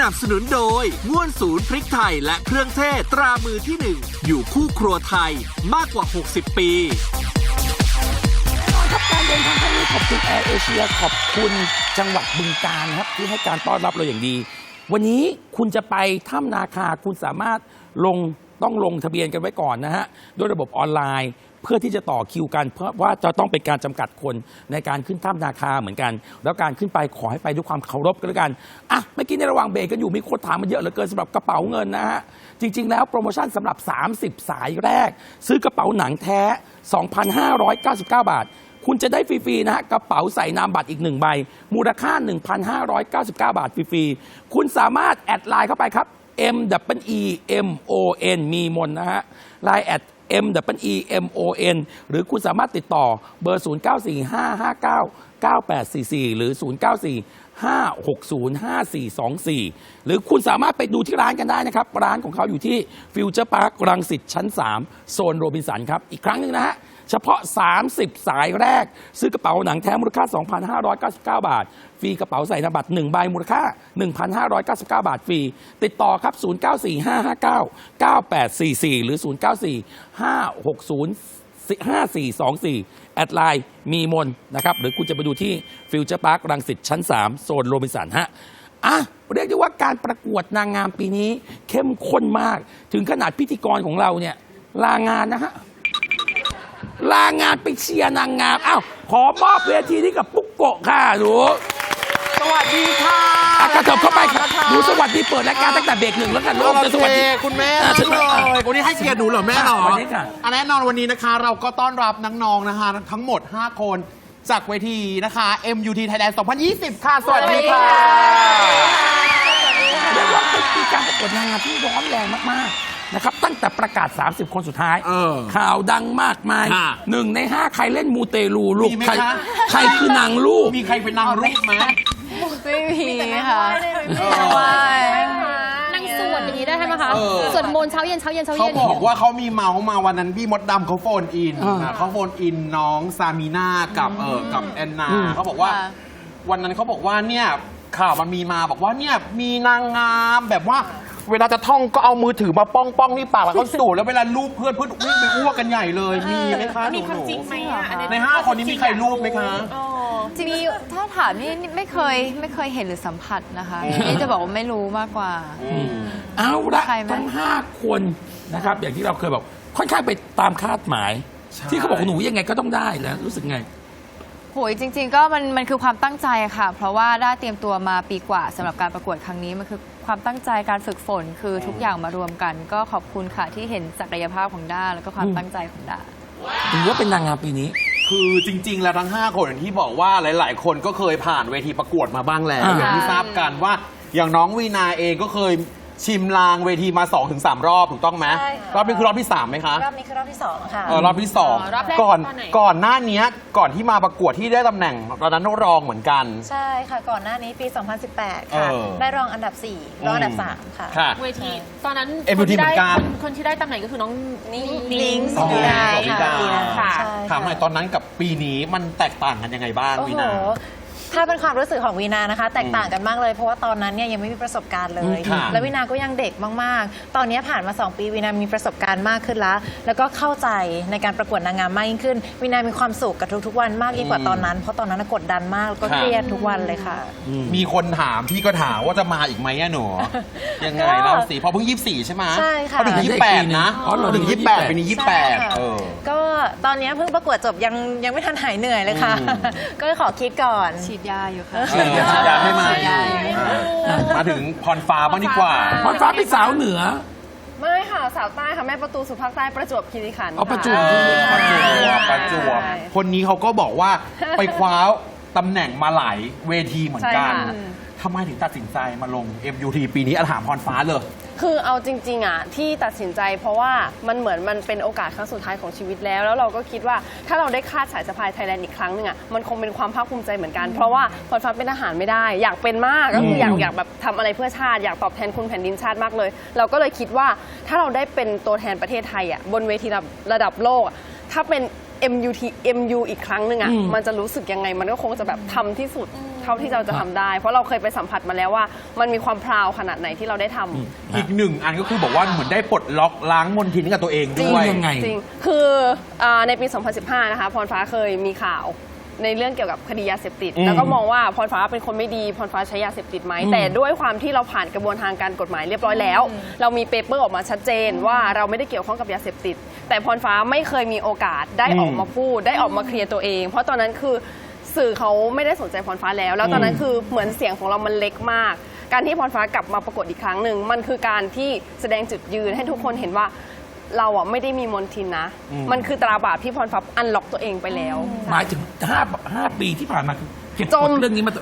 นับสนุนโดยง่วนศูนย์พริกไทยและเครื่องเทศตรามือที่หนึ่งอยู่คู่ครัวไทยมากกว่า 60 ปี ครับการเดินทางครั้งนี้ขอบคุณแอร์เอเชียขอบคุณจังหวัดบึงการครับที่ให้การต้อนรับเราอย่างดี วันนี้คุณจะไปถ้ำนาคาคุณสามารถลงต้องลงทะเบียนกันไว้ก่อนนะฮะ ด้วยระบบออนไลน์ เพื่อที่จะต่อคิวกัน เพราะว่าจะต้องเป็นการจำกัดคนในการขึ้นถ้ำนาคาเหมือนกัน แล้วการขึ้นไปขอให้ไปด้วยความเคารพกันแล้วกันอะเมื่อกี้ในระหว่างเบรกกันอยู่มีคนถามมาเยอะเหลือเกินสำหรับกระเป๋าเงินนะฮะจริง ๆ แล้วโปรโมชั่นสำหรับ 30 สายแรก ซื้อกระเป๋าหนังแท้ 2,599 บาท คุณจะได้ฟรีๆนะฮะกระเป๋าใส่นามบัตรอีกหนึ่งใบ มูลค่า 1,599 บาทฟรีๆคุณสามารถแอดไลน์เข้าไปครับ M W E M O N มีมนนะฮะไลน์แอด M W E M O N หรือคุณสามารถติดต่อเบอร์ 094559 9844 หรือ 094 5605424 หรือคุณสามารถไปดูที่ร้านกันได้นะครับ ร้านของเขาอยู่ที่ฟิวเจอร์พาร์ครังสิตชั้น 3 โซนโรบินสันครับ อีกครั้งหนึ่งนะฮะ เฉพาะ 30 สายแรก ซื้อกระเป๋าหนังแท้มูลค่า 2,599 บาท ฟรีกระเป๋าใส่นบัตร1ใบมูลค่า 1,599 บาทฟรี ติดต่อครับ 0945599844 หรือ 094560 5424 แอดไลน์มีมนนะครับ หรือคุณจะไปดูที่ฟิวเจอร์พาร์ครังสิตชั้น 3 โซนโรบินสันฮะอะเรียกได้ว่าการประกวดนางงามปีนี้เข้มข้นมาก ถึงขนาดพิธีกรของเราเนี่ยลางานนะฮะ ลางานไปเชียร์นางงามอ้าวขอมอบเวทีนี้กับปุ๊กโกะค่ะหนูสวัสดีค่ะอะกระเถิบเข้าไปค่ะหนูสวัสดีเปิดรายการตั้งแต่เบรกหนึ่งแล้วกันลูกจะสวัสดี คุณแม่อะมากฉันเลว่าอะยวันนี้ให้เกียรติหนูเหรอแม่เหรอสวัสดีค่ะ อันแน่นอนวันนี้นะคะ เราก็ต้อนรับน้องๆนะคะ ทั้งหมด 5 คนจากเวทีนะคะ MUT Thailand 2020 ค่ะ สวัสดีค่ะ เรียกว่าเป็นปีการประกวดนางงามที่ร้อนแรงมากๆ นะครับตั้งแต่ประกาศ 30 คนสุดท้าย เออข่าวดังมากมายค่ะ หนึ่งในห้าใครเล่นมูเตลูลูกมีไหมใครคะ ใครคือนางลูก มีใครเป็นนางรูปไหม ไม่มีค่ะเออไหว้นั่งสวดอย่างนี้ได้ไหมคะเออ สวดมนต์เช้าเย็นเช้าเย็นเช้าเขาเย็นบอกว่าเขามีเมาส์มาวันนั้นพี่มดดำเขาโฟนอินอ่านะเขาโฟนอินน้องซามีนากับเออกับแอนนาอืมเขาบอกว่า วันนั้นเขาบอกว่าเนี่ยข่าวมันมีมาบอกว่าเนี่ยมีนางงามแบบว่า เวลาจะท่องก็เอามือถือมาป้องป้องที่ปากแล้วก็สูดแล้วเวลาลูบเพื่อนเพื่อนวิ่งไปอ้วกกันใหญ่เลยมีไหมคะหนูหนูในห้าคนนี้มีใครรูปไหมคะจริงๆถ้าถามนี่ไม่เคยไม่เคยเห็นหรือสัมผัสนะคะอืมนี่จะบอกว่าไม่รู้มากกว่า เอาละใครไหม ทั้งห้าคนนะครับ อย่างที่เราเคยบอกค่อนข้างไปตามคาดหมาย ใช่ ที่เขาบอกหนูยังไงก็ต้องได้แล้วรู้สึกไงโหยจริง ๆ ก็มันมันคือความตั้งใจค่ะ เพราะว่าได้เตรียมตัวมาปีกว่าสำหรับการประกวดครั้งนี้มันคือความตั้งใจการฝึกฝนคือทุกอย่างมารวมกัน ก็ขอบคุณค่ะที่เห็นศักยภาพของด้าแล้วก็ความอืมตั้งใจของด้า ถือว่าเป็นนางงามปีนี้ คือจริง ๆ แล้วทั้ง 5 คนอย่างที่บอกว่าหลาย ๆ คนก็เคยผ่านเวทีประกวดมาบ้างแล้วอ่า อย่างที่ทราบกันว่าอย่างน้องวีนาเองก็เคย ชิมลางเวทีมา 2-3 รอบถูกต้องไหมใช่ค่ะ รอบนี้คือรอบที่ 3 ไหมคะรอบนี้คือรอบที่สองค่ะ เออรอบที่สองรอบแรกก่อนตอนไหน ก่อนหน้านี้ก่อนที่มาประกวดที่ได้ตำแหน่งตอนนั้นรองเหมือนกัน ใช่ค่ะก่อนหน้านี้ปี 2018 ค่ะ เออ ได้รองอันดับ 4 รองอันดับ 3 ค่ะ ค่ะ เวทีตอนนั้นเอ็มยูทีคนที่ได้เหมือนกัน คนคนที่ได้ตำแหน่งก็คือน้องนิ้งนิ้งอ๋อสีดาสีดาค่ะค่ะ ใช่ถามหน่อยตอนนั้นกับปีนี้มันแตกต่างกันยังไงบ้างโอ้วีโห นา ถ้าเป็นความรู้สึกของวีนานะคะ แตกต่างกันมากเลย เพราะว่าตอนนั้นเนี่ยยังไม่มีประสบการณ์เลย ค่ะ แล้ววีนาก็ยังเด็กมากๆ ตอนนี้ผ่านมา 2 ปีวีนามีประสบการณ์มากขึ้นแล้ว แล้วก็เข้าใจในการประกวดนางงามมากยิ่งขึ้นวีนามีความสุขกับทุกๆ วันมากยิ่งกว่าตอนนั้น เพราะตอนนั้นนะกดดันมากแล้วก็ค่ะเครียดทุกวันเลยค่ะ มีคนถามพี่ก็ถามว่าจะมาอีกไหมอะหนู ยังไงก็เล่าสิเพราะเพิ่งยี่สี่ใช่ไหมใช่ค่ะ เขาถึงยี่แปดนะอ๋อเหรอถึงยี่แปดปีนี้ยี่แปดใช่ค่ะเออ ก็ ตอนนี้เพิ่งประกวดจบยังยังไม่ทันหายเหนื่อยเลยค่ะอืมก็เลยขอคิดก่อน ฉีดยาอยู่ค่ะเออฉีดยาให้มาฉีดยาอยู่อ่ามาถึงพรฟ้าบ้างดีกว่า พรฟ้าเป็นสาวเหนือ ไม่ค่ะ สาวใต้ค่ะ แม่ประตูสู่ภาคใต้ประจวบคีรีขันธ์เอาประจวบค่ะประจวบประจวบใช่คนนี้เขาก็บอกว่าไปคว้าตำแหน่งมาหลายเวทีเหมือนกันใช่ค่ะ ทำไมถึงตัดสินใจมาลง MUT ปีนี้อาถามพรฟ้าเลย คือเอาจริง ๆอะที่ตัดสินใจ เพราะว่ามันเหมือนมันเป็นโอกาสครั้งสุดท้ายของชีวิตแล้ว แล้วเราก็คิดว่าถ้าเราได้คาดสายสะพายไทยแลนด์อีกครั้งหนึ่งอะมันคงเป็นความภาคภูมิใจเหมือนกัน เพราะว่าพรฟ้าเป็นทหารไม่ได้ อยากเป็นมากก็คืออยากอยากแบบทำอะไรเพื่อชาติอยากตอบแทนคุณแผ่นดินชาติมากเลย เราก็เลยคิดว่าถ้าเราได้เป็นตัวแทนประเทศไทยอะบนเวทีระดับระดับโลกอะถ้าเป็น MUT MU อีกครั้งหนึ่งอะอืมมันจะรู้สึกยังไงมันก็คงจะแบบทำที่สุด ทท่าที่เราจะทำได้ เพราะเราเคยไปสัมผัสมาแล้วว่า มันมีความพราวขนาดไหนที่เราได้ทำ อีกหนึ่งอันก็คือบอกว่าเหมือนได้ปลดล็อกล้างมลทินให้กับตัวเองด้วย ยังไง จริง คืออาในปี 2015 นะคะ พรฟ้าเคยมีข่าวในเรื่องเกี่ยวกับคดียาเสพติด อืมแล้วก็มองว่าพรฟ้าเป็นคนไม่ดี พรฟ้าใช้ยาเสพติดไหมแต่ด้วยความที่เราผ่านกระบวนทางการกฎหมายเรียบร้อยแล้ว เรามีเปเปอร์ออกมาชัดเจนว่าเราไม่ได้เกี่ยวข้องกับยาเสพติด แต่พรฟ้าไม่เคยมีโอกาสได้อืมออกมาพูด ได้ออกมาเคลียร์ตัวเอง เพราะตอนนั้นคือ สื่อเขาไม่ได้สนใจพรฟ้าแล้ว แล้วตอนนั้นคือเหมือนเสียงของเรามันเล็กมาก การที่พรฟ้ากลับมาประกวดอีกครั้งหนึ่งมันคือการที่แสดงจุดยืนให้ทุกคนเห็นว่าเราอะไม่ได้มีมนทินนะ มันคือตราบาปที่พรฟ้าอันล็อกตัวเองไปแล้ว หมายถึงห้าห้าปีที่ผ่านมาคือ เก็บจกม ดเรื่องนี้มาต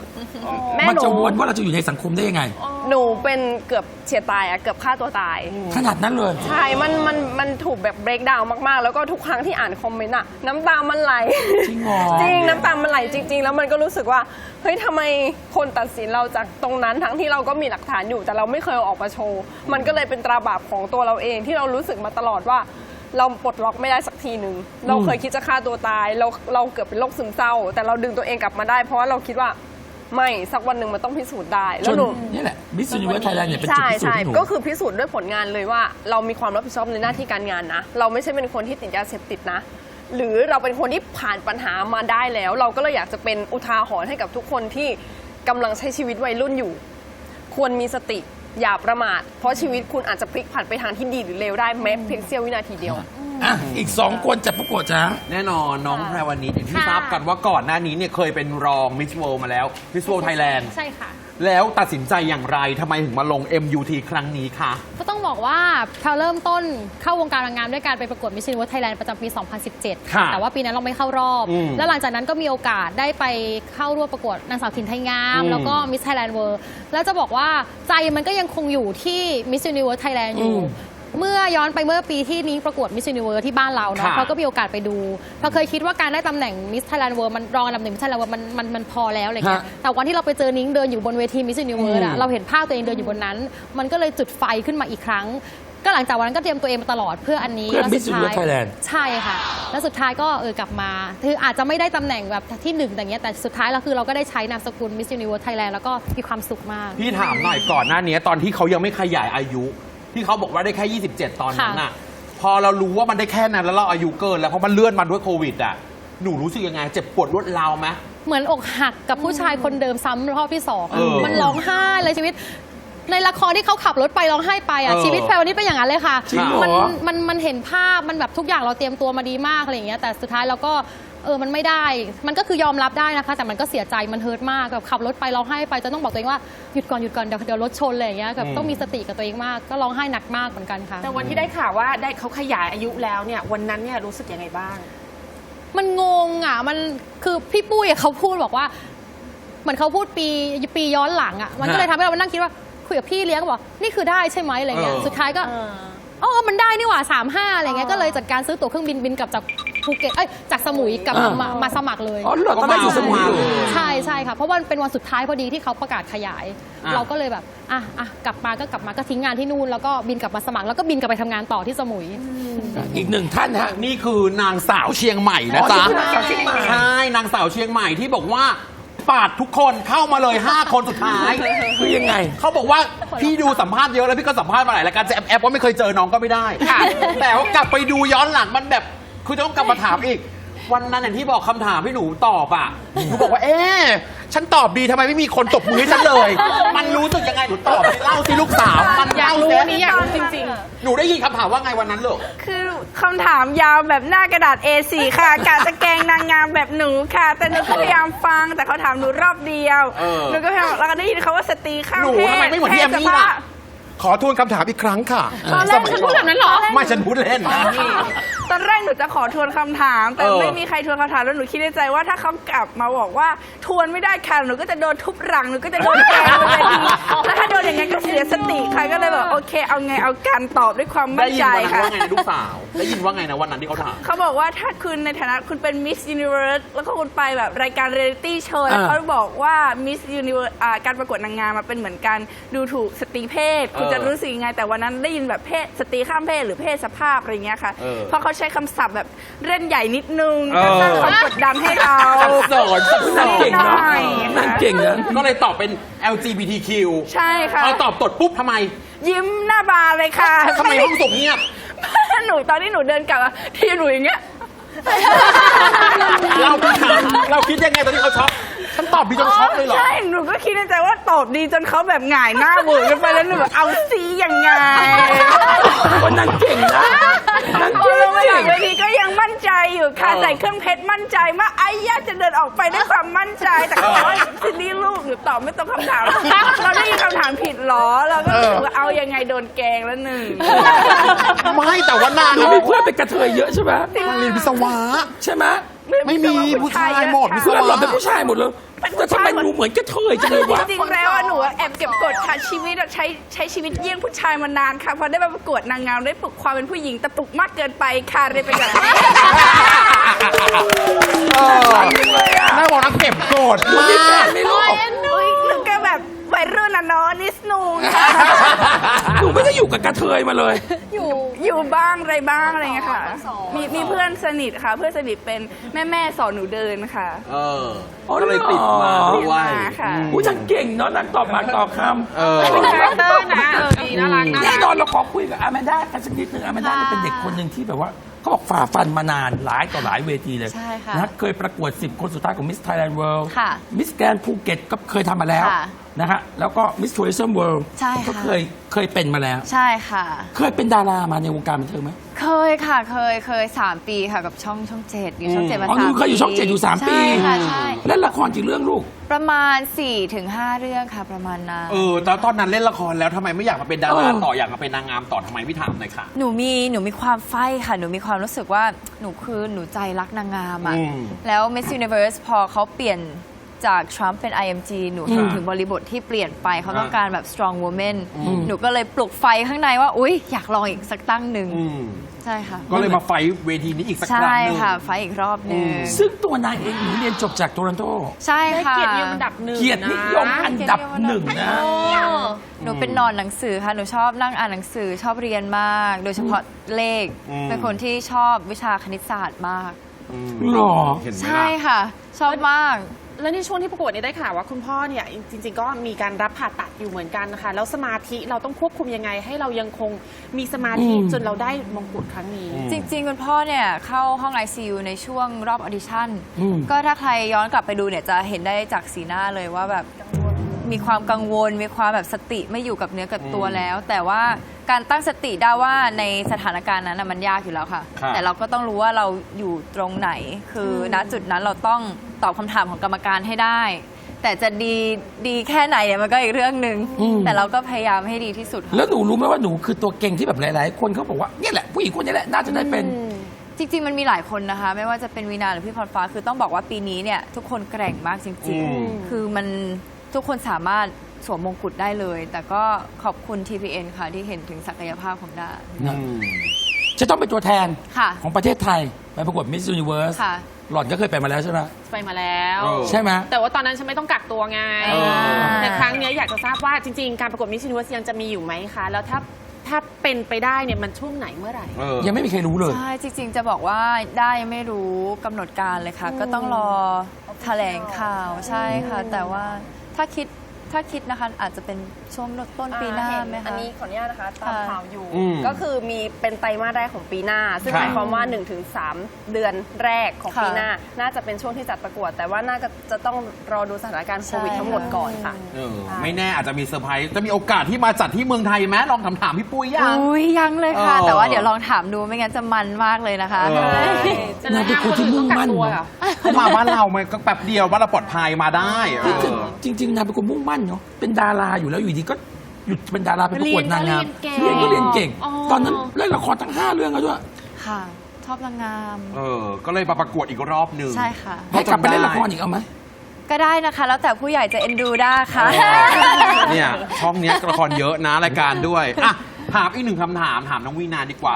แม่มันหนูจะวนว่าเราจะอยู่ในสังคมได้ยังไง หนูเป็นเกือบเฉียดตายอะเกือบฆ่าตัวตาย ขนาดนั้นเลย ใช่ มัน มัน มันถูกแบบ break down มาก ๆ แล้วก็ทุกครั้งที่อ่านคอมเมนต์อะน้ำตา มันไหล จริงเหรอ จริง น้ำตา มันไหลจริง ๆ แล้วมันก็รู้สึกว่า เฮ้ยทำไมคนตัดสินเราจากตรงนั้น ทั้งที่เราก็มีหลักฐานอยู่ แต่เราไม่เคยเอาออกมาโชว์ มันก็เลยเป็นตราบาปของตัวเราเองที่เรารู้สึกมาตลอดว่า เราปลดล็อกไม่ได้สักทีหนึ่งเราเคยคิดจะฆ่าตัวตาย เราเราเกือบเป็นโรคซึมเศร้า แต่เราดึงตัวเองกลับมาได้ เพราะว่าเราคิดว่าไม่สักวันหนึ่งมันต้องพิสูจน์ได้จแล้วนหนู นี่แหละมิส s u นิเวิร์สไทยแลนด์เนี่ยเป็นจุดใช่พิสูจน์ใช่ให้หนู ก็คือพิสูจน์ด้วยผลงานเลยว่า เรามีความรับผิดชอบในหน้าที่การงานนะ เราไม่ใช่เป็นคนที่ติดยาเสพติดนะ หรือเราเป็นคนที่ผ่านปัญหามาได้แล้ว เราก็เลยอยากจะเป็นอุทาหรณ์ให้กับทุกคนที่กำลังใช้ชีวิตวัยรุ่นอยู่ ควรมีสติ อย่าประมาท เพราะชีวิตคุณอาจจะพลิกผันไปทางที่ดีหรือเลวได้แม้เพียงเสี้ยววินาทีเดียว อะอีกสองคนจะประกวดจ้าแน่นอนน้องแพรวันนี้อย่างที่ค่ะ ทราบกันว่าก่อนหน้านี้เนี่ยเคยเป็นรองมิสเวิลด์มาแล้วมิสเวิลด์ไทยแลนด์ ใช่ค่ะ แล้วตัดสินใจอย่างไรทำไมถึงมาลง MUT ครั้งนี้คะ ก็ต้องบอกว่าเราเริ่มต้นเข้าวงการนางงามด้วยการไปประกวดมิชชันนิเวิร์สไทยแลนด์ประจำปี2017ค่ะแต่ว่าปีนั้นเราไม่เข้ารอบ อืมแล้วหลังจากนั้นก็มีโอกาสได้ไปเข้าร่วมประกวดนางสาวถิ่นไทยงาม อืมแล้วก็มิสไทยแลนด์เวิร์แล้วจะบอกว่าใจมันก็ยังคงอยู่ที่มิส s u นิเวิร์สไทยแลนด์อยู่ อืม เมื่อย้อนไปเมื่อปีที่นิ้งประกวดมิส s u นิเวิร์สที่บ้านเราเนาะค่ะ เราก็มีโอกาสไปดูเราเคยคิดว่าการได้ตำแหน่งมิสไทยแลนด์เวิร์มันรองอันดับหนึ่งมิสไทยแลนด์เวิร์มันมันมันพอแล้วอะไรเงี้ยฮะแต่วันที่เราไปเจอนิ้งเดินอยู่บนเวทีมิส s u นิเวิร์สอือะมเราเห็นภาพตัวเองเดินอยู่บนนั้น มันก็เลยจุดไฟขึ้นมาอีกครั้ง ก็หลังจากวันนั้นก็เตรียมตัวเองมาตลอดเพื่ออันนี้เพื่อแล้ว Miss สุดท้าย Universe Thailand ใช่ค่ะ แล้วสุดท้ายก็เออกลับมาคืออาจจะไม่ได้ตำแหน่งแบบที่หนึ่งอย่างเงี้ยแต่สุดท้ายเราคือเราก็ได้ใช้นามสกุล Miss Universe Thailand แล้วก็มีความสุขมาก พี่ถามหน่อยก่อนหน้านี้ตอนที่เขายังไม่ขยายอายุ ที่เขาบอกว่าได้แค่ 27 ตอนนั้นน่ะ พอเรารู้ว่ามันได้แค่นั้นแล้วเราอายุเกิน แล้วเพราะมันเลื่อนมาด้วยโควิดอะหนูรู้สึกยังไง เจ็บปวดรวดราวไหม เหมือนอกหักกับผู้ชายคนเดิมซ้ำรอบที่สองเออมันร้องไห้เลยชีวิต ในละครที่เขาขับรถไปร้องไห้ไปอะเออชีวิตแพรวันนี้เป็นอย่างนั้นเลยค่ะ จริงเหรอ มันมันมันเห็นภาพมันแบบทุกอย่างเราเตรียมตัวมาดีมากอะไรอย่างเงี้ยแต่สุดท้ายเราก็ เออมันไม่ได้ มันก็คือยอมรับได้นะคะ แต่มันก็เสียใจมันเฮิร์ตมากแบบขับรถไปร้องไห้ไปจะต้องบอกตัวเองว่าหยุดก่อนหยุดก่อนเดี๋ยวเดี๋ยวรถชนอะไรอย่างเงี้ยแบบอืมต้องมีสติกับตัวเองมากก็ร้องไห้หนักมากเหมือนกันค่ะ แต่วันที่ได้ข่าวว่าได้เขาขยายอายุแล้วเนี่ยวันนั้นเนี่ยรู้สึกยังไงบ้าง มันงงอะมันคือพี่ปุ้ยอะเขาพูดบอกว่าเหมือนเขาพูดปีปีย้อนหลังอะมันก็เลยทำให้เรามานั่งคิดว่าคุยกับพี่เลี้ยงก็บอกนี่คือได้ใช่ไหมอะไรเงี้ยเออ สุดท้ายก็ อ๋อ มันได้นี่หว่าสามห้าอะไรเงี้ย ก็เลยจัดการซื้อตั๋วเครื่องบินบินกลับจาก ภูเก็ตเอ้ยจากสมุยกลับมามามาสมัครเลยอ๋อเหรอตอนนั้นอยู่สมุยอยู่ ใช่ใช่ค่ะ เพราะว่าเป็นวันสุดท้ายพอดีที่เขาประกาศขยาย อะ เราก็เลยแบบอะอะกลับมาก็กลับมาก็ทิ้งงานที่นู่นแล้วก็บินกลับมาสมัครแล้วก็บินกลับไปทำงานต่อที่สมุย อีกหนึ่งท่านฮะนี่คือนางสาวเชียงใหม่นะอ๋อจ๊ะนี่คือนางสาวเชียงใหม่ ใช่นางสาวเชียงใหม่ที่บอกว่าปาดทุกคนเข้ามาเลย 5 คนสุดท้าย คือยังไง เขาบอกว่าพี่ดูสัมภาษณ์เยอะแล้วพี่ก็สัมภาษณ์มาหลายรายการจะแอบแอบว่าไม่เคยเจอน้องก็ไม่ได้ แต่ว่ากลับไปดูย้อนหลังมันแบบ คือจะต้องกลับมาถามอีก วันนั้นอย่างที่บอกคำถามที่หนูตอบอะหนูบอกว่า เอ๊ะฉันตอบดีทำไมไม่มีคนตบมือให้ฉันเลย มันรู้สึกยังไงหนูตอบสิเล่าสิลูกสาวมันอยากเล่ารู้สิอันนี้อยากรู้จริงหนูได้ยินคำถามว่าไงวันนั้นลูก คือคำถามยาวแบบหน้ากระดาษ A4 ค่ะกะจะแกล้งนางงามแบบหนูค่ะ แต่หนูก็พยายามฟังแต่เขาถามหนูรอบเดียว เออหนูก็พยายามแล้วก็ได้ยินเขาว่าสตรีข้ามหนูเพศทำไมไม่เหมือนที่แอมมี่ล่ะ ขอทวนคำถามอีกครั้งค่ะตอนแรกฉันพูดแบบนั้นเหรอ ไม่ฉันพูดเล่นนะ ตอนแรกหนูจะขอทวนคำถาม แต่เออ ไม่มีใครทวนคำถามแล้วหนูคิดในใจว่าถ้าเขากลับมาบอกว่าทวนไม่ได้ค่ะหนูก็จะโดนทุบหลังหนูก็จะโดนแกล้งบนเวทีแล้วถ้าโดนอย่างนั้นก็เสียสติค่ะก็เลยแบบโอเค เอาไงเอาการตอบด้วยความมั่ได้นยินใจวันนั้นค่ะ ว่าไงนะลูกสาว ได้ยินว่าไงนะวันนั้นที่เขาถาม เขาบอกว่าถ้าคุณในฐานะคุณเป็นมิส s u นิเวิร์สแล้วก็คุณไปแบบรายการเรียลิตี้โชว์แล้วอ่าเขาบอกว่ามิส s u นิเวิร์สการประกวดนางงามมาเป็นเหมือนการดูถูกสตรีเพศ คุณเออจะรู้สึกยังไง แต่วันนั้นได้ยินแบบเพศสตรีข้ามเพศหรือเพศสภาพอะไรเงี้ยค่ะ เออ เพราะเขาใช้คำศัพท์แบบเล่นใหญ่นิดนึงเออจะสร้างความกดดันให้เรา สอนสอนนางเก่งเนาะใช่นางเก่งนะ ก็เลยตอบเป็น LGBTQ ใช่ค่ะ พอตอบตดปุ๊บทำไมยิ้มหน้าบานเลยค่ะทำไมห้องส่งเงียบ หนูตอนที่หนูเดินกลับอะที่หนูอย่างเงี้ย เราคิดถามเราคิดยังไงตอนที่เขาช็อก ฉันตอบดีจนช็อกเลยเหรอ ใช่ หนูก็คิดในใจว่าตอบดีจนเขาแบบหงายหน้าเวอร์กันไปแล้วหนูแบบเอาซียังไงคนนางเก่งนะนางพอเก่ลงมาหลังงเวทีก็ยังมั่นใจอยู่ค่ะ เออ ใส่เครื่องเพชรมั่นใจมากไอ้ย่าจะเดินออกไปด้วยความมั่นใจ แต่เขาบอกว่าซินดี้ลูกหนูตอบไม่ตรงคำถาม เราได้ยินคำถามผิดเหรอ เราก็รู้สึกว่าเอายังไงโดนแกล้งแล้วหนึ่ง ไม่แต่ว่านางหนูมีเพื่อนเป็นกระเทยเยอะใช่ไหมนางเรียนวิศวะ ใช่ไหม ไม่มีผู้ชายหมดวิศเพื่อนวะเราเป็นผู้ชายหมดเลยเป็นผู้แต่ทำชายไมหมดหนูเหมือนกระเทยจังเลยวะจริงๆแล้วอะหนูอะแอบเก็บกดค่ะชีวิตอะใช้ใช้ชีวิตเยี่ยงผู้ชายมานานค่ะพอได้มาประกวดนางงามได้ปลุกความเป็นผู้หญิงแต่ปลุกมากเกินไปค่ะเลยเป็นแบบนี้เออแม่บอกนักเก็บกดมากไม่รู้เฮ้ยหนูก็แบบวัยรุ่นอะเนาะนิดนึง ค่ะหนูไม่ได้อยู่กับกระเทยมาเลยอยู่บ้างอะไรบ้างอะไรเงี้ยค่ะ มีมีเพื่อนสนิทค่ะ เพื่อนสนิทเป็นแม่แม่ๆสอนหนูเดินค่ะ เอออ๋อก็เลยติดมาเหรอด้วยมาค่ะผู้นางเก่งเนาะนางตอบมาตอบคเออ เป็นคาแรคเตอร์นะเออดีน่ารักำน่าแน่รักนอนเราขอคุยกับอาแมนด้ากันสักนิดหนึ่งอาแมนด้าเนี่ยเป็นเด็กคนหนึ่งที่แบบว่าเขาบอกฝ่าฟันมานานหลายต่อหลายเวทีเลยใช่ค่ะนะเคยประกวด 10 คนสุดท้ายของมิสไทยแลนด์เวิลด์ค่ะมิสแกนภูเก็ตก็เคยทำมาแล้ว ค่ะ นะฮะแล้วก็มิสทัวริซึมเวิลด์ใช่ค่ะ ก็เคยเคยเป็นมาแล้ว ใช่ค่ะ เคยเป็นดารามาในวงการบันเทิงไหม เคยค่ะเคยเคยสามปีค่ะกับช่องช่องเจ็ดอยู่ช่องเจ็ดมาอ๋อสามหนูเคยอยู่ช่องเจ็ดอยู่สามปี ใช่ค่ะใช่เล่นละครกี่เรื่องลูก ประมาณ4ี่ถึงห้าเรื่องค่ะ ประมาณนั้น เออแต่ตอนนั้นเล่นละครแล้วทำไมไม่อยากมาเป็นดาราเออ ต่ออยากมาเป็นนางงามต่อทำไมพี่ถามหน่อยค่ะ หนูมีหนูมีความไฟค่ะ หนูมีความรู้สึกว่าหนูคือหนูใจรักนางงามอะอืม แล้ว Miss Universe พอเขาเปลี่ยน จากทรัมป์เป็น IMG หนูเห็นอืมถึงบริบทที่เปลี่ยนไปเขาต้องอ่าการแบบ strong woman อืมหนูก็เลยปลุกไฟข้างในว่า อุ๊ย อยากลองอีกสักตั้งหนึ่ง อืมใช่ค่ะ ก็เลยมาไฟท์เวทีนี้อีกสักครั้งใช่หนึง ค่ะ ไฟอีกรอบหนึ่งอืมซึ่งตัวนายเองหนูเรียนจบจากโตรอนโต ใช่ได้ค่ะ เกียรตินิยมอันดับหนึ่งเกียรตินิยมอันดับหนึ่งนะหนูเป็นนอนหนังสือค่ะ หนูชอบนั่งอ่านหนังสือชอบเรียนมาก โดยเฉพาะเลข อืม เป็นคนที่ชอบวิชาคณิตศาสตร์มากอืมหรอ เห็นไหมใช่ล่ะค่ะ ชอบมาก แล้วในช่วงที่ประกวดเนี่ยได้ข่าวว่าคุณพ่อเนี่ยจริง ๆ ก็มีการรับผ่าตัดอยู่เหมือนกันนะคะ แล้วสมาธิเราต้องควบคุมยังไง ให้เรายังคงมีสมาธิอืมจนเราได้มงกุฎครั้งนี้ จริง ๆ คุณพ่อเนี่ยเข้าห้อง ICU ในช่วงรอบออดิชั่นอืมก็ถ้าใครย้อนกลับไปดูเนี่ยจะเห็นได้จากสีหน้าเลยว่าแบบ มีความกังวล มีความแบบสติไม่อยู่กับเนื้อกับตัวแล้ว แต่ว่าการตั้งสติได้ว่าในสถานการณ์นั้นนะมันยากอยู่แล้วค่ะ ครับ แต่เราก็ต้องรู้ว่าเราอยู่ตรงไหน คืออณจุดนั้นเราต้องตอบคำถามของกรรมการให้ได้ แต่จะดีดีแค่ไหนเนี่ยมันก็อีกเรื่องหนึ่งอืมแต่เราก็พยายามให้ดีที่สุดค่ะแล้วหนูรู้ไหมว่าหนูคือตัวเก่งที่แบบหลายๆ คนเขาบอกว่าเนี่ยแหละผู้หญิงคนนี้แหละน่าจะได้เป็น จริง ๆ มันมีหลายคนนะคะ ไม่ว่าจะเป็นวีนาหรือพี่พรฟ้าคือต้องบอกว่าปีนี้เนี่ยทุกคนแกร่งมากจริงอืมๆคือมัน ทุกคนสามารถสวมมงกุฎได้เลย แต่ก็ขอบคุณ TPN ค่ะที่เห็นถึงศักยภาพของดาอืมจะต้องเป็นตัวแทนค่ะของประเทศไทย ไปประกวดมิส s u นิเวิร์สค่ะ หล่อนก็เคยไปมาแล้วใช่ไหมไปมาแล้ว เออ ใช่ไหม แต่ว่าตอนนั้นฉันไม่ต้องกักตัวไง เออ แต่ครั้งเนี้ยอยากจะทราบว่าจริง ๆ การประกวดมิส s u นิเวอร์สยังจะมีอยู่ไหมคะ แล้วถ้าถ้าเป็นไปได้เนี่ยมันช่วงไหนเมื่อไหร่ เออ ยังไม่มีใครรู้เลย ใช่จริงๆจะบอกว่าได้ยังไม่รู้กำหนดการเลยค่ะ ก็ต้องรอแถลงข่าวใช่ค่ะ แต่ว่า ถ้าคิด ถ้าคิดนะคะอาจจะเป็นช่วงต้นปีหน้าอ่เนไหมอันคะนี้ขออนุญาตนะคะตามค่ะข่าวอยู่ อืมก็คือมีเป็นไตรมาสแรกของปีหน้า ซึ่งครับหมายความว่า 1-3 เดือนแรกของค่ะปีหน้า น่าจะเป็นช่วงที่จัดประกวด แต่ว่าน่าจะจะต้องรอดูสถานการณ์โควิดใช่ ทั้งหมดก่อนค่ะ เออไม่แน่อาจจะมีเซอร์ไพรส์จะมีโอกาสที่มาจัดที่เมืองไทยไหมลองถามถามๆพี่ปุ้ยยัง อุ้ยยังเลยค่ะ เออ แต่ว่าเดี๋ยวลองถามดูไม่งั้นจะมันมากเลยนะคะ เออจะนางเป็นคนที่มุ่งมั่นต้องกักตัวเนเหรอะอเขามาบ้านเรามันก็แป๊บเดียวบ้านเราปลอดภัยมาได้เออ จริงๆนางเป็นคนมุ่งมั่นเนาะเป็นดาราอยู่แล้วอยู่ดีก็หยุดเป็นดาราไปประกวดนางงามเรียนก็เรียนเก่งเรียนก็เรียนเก่งอ๋อตอนนั้นเล่นละครทั้งห้าเรื่องแล้วด้วยค่ะชอบนางงามเออ ก็เลยมาประกวดอีกรอบหนึ่งใช่ค่ะให้กลับไปเล่นละครอีกเอาไหมก็ได้นะคะ แล้วแต่ผู้ใหญ่จะเอ็นดูได้ค่ะ เนี่ยช่องเนี้ยละครเยอะนะรายการด้วยอะถามอีกหนึ่งคำถามถามน้องวีนาดีกว่า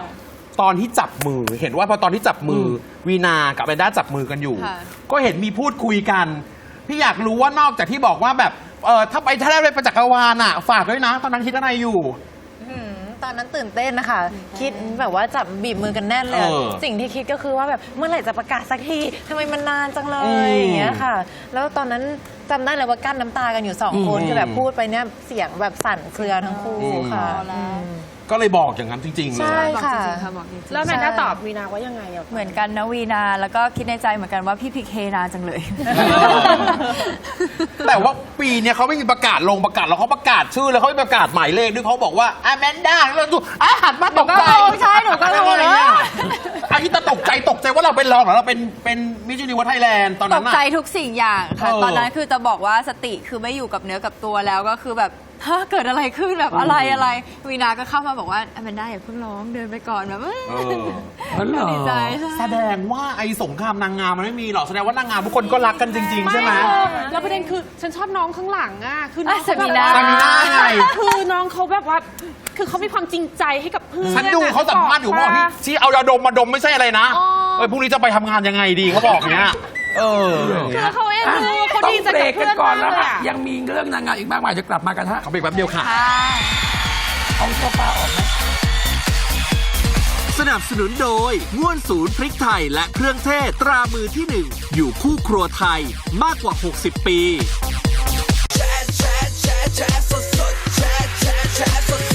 ตอนที่จับมือเห็นว่าพอตอนที่จับมืออวีนากับแอนด้าจับมือกันอยู่ค่ะก็เห็นมีพูดคุยกัน พี่อยากรู้ว่านอกจากที่บอกว่าแบบ เออถ้าไปถ้าได้ไปประจักรวาลอะ ฝากด้วยนะ ตอนนั้นคิดอะไรอยู่ตอนนั้นตื่นเต้นนะคะ คิดแบบว่าจับบีบมือกันแน่นเลย เออสิ่งที่คิดก็คือว่าแบบเมื่อไหร่จะประกาศสักทีทำไมมันนานจังเลอืยมอย่างเงี้ยค่ะ แล้วตอนนั้นจำได้เลยว่ากั้นน้ำตากันอยู่สองคนอืมคือแบบพูดไปเนี่ยเสียงแบบสั่นเครือทั้งคู่อืมค่ะ ก็เลยบอกอย่างนั้นจริง ๆ เลย ใช่บอกค่ะจริงๆค่ะบอกจริงๆ แล้วแมนด้าตอบวีนาว่ายังไงอะเหมือนกันนะวีนาแล้วก็คิดในใจเหมือนกันว่าพี่พิกเฮนานจังเลย แต่ว่าปีเนี้ยเขาไม่มีประกาศลงประกาศแล้วเขาประกาศชื่อแล้วเขาไม่ประกาศหมายเลขด้วยเขาบอกว่าอแมนด้าแล้วดูอะหันมาตกใจหนูก็งงใช่หนูก็งง อะไรเนี่ยอันนี้ตะตกใจตกใจว่าเราเป็นรองเหรอเราเป็นเป็นมิจูนิวไทยแลนด์ตอนตนั้นกน่ะใจทุกสิ่งอย่างค่ะ เออตอนนั้นคือจะบอกว่าสติคือไม่อยู่กับเนื้อกับตัวแล้วก็คือแบบ ฮะเกิดอะไรขึ้นแบบอะไรอะไรวีนาก็เข้ามาบอกว่าอแมนด้าอย่าเพิ่งร้องเดินไปก่อนแบบเอ้ยเอออ๋อเหรอดีใจใช่ แสดงว่าไอ้สงครามนางงามมันไม่มีหรอกแสดงว่านางงามทุกคนก็รักกันจริง ๆ ใช่ไหมแล้วประเด็นคือฉันชอบน้องข้างหลังอะ คือน้องอะเขาแบบสมีนาสมีนาไง คือน้องเขาแบบว่า คือเขามีความจริงใจให้กับเพื่อนฉันดูเขาสัมภาษณ์อยู่เขาบอกที่ที่เอายาดมมาดมไม่ใช่อะไรนะอ๋อ เอ้ยพรุ่งนี้จะไปทำงานยังไงดีเขาบอกเนี้ยเอออย่างคืเงี้อยเขาเอ็นดู เขาต้องดีใจเบรกับกเพื่กัอนนก่อนมากแล้วเลยฮะ อะยังมีเรื่องนางงามอีกมากมายจะกลับมากันฮะเขาเบรกแป๊บเดียวค่ะ ค่ะ เอาโซฟาออกไหม สนับสนุนโดยง่วนศูนย์พริกไทยและเครื่องเทศตรามือที่หนึ่งอยู่คู่ครัวไทยมากกว่า 60 ปี แชร์แชร์แชร์แชร์สดสดแชร์แชร์แชร์สด